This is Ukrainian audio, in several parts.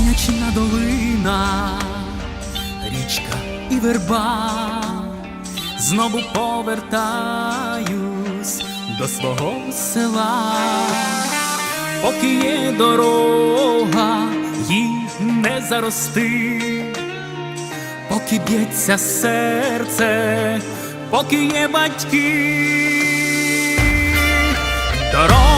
вічна долина, річка і верба, знову повертаюсь до свого села, поки є дорога, їй не зарости, поки б'ється серце, поки є батьки. Дорога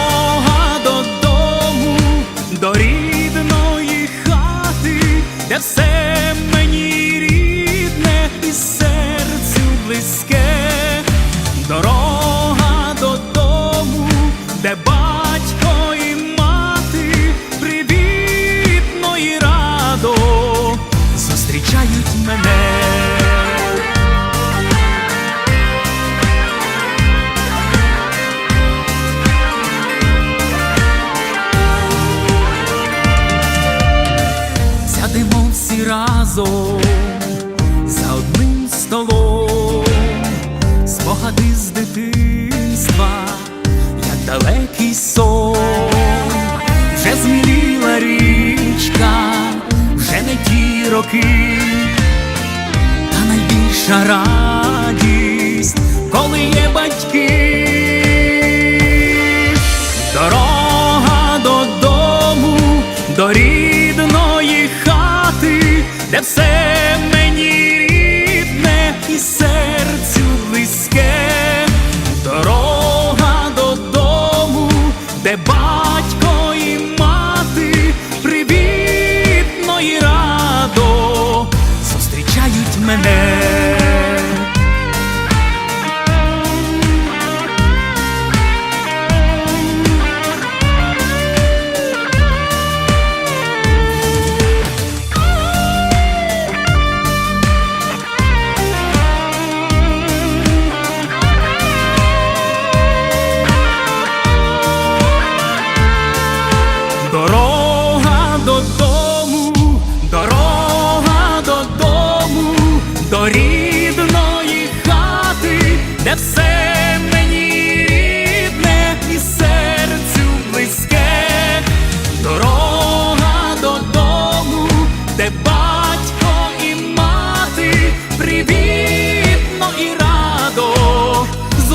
де все мені рідне і серцю близьке. Дорога додому, де батько і мати привітно і радо зустрічають разом за одним столом, спогади з дитинства, як далекий сон, вже зміліла річка, вже не ті роки, та найбільша радість, коли є батьки. Дорога додому, до рідної хати, де все мені рідне і серцю близьке. Дорога додому, де батько і мати привітно і радо зустрічають мене.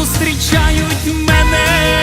Зустрічають мене.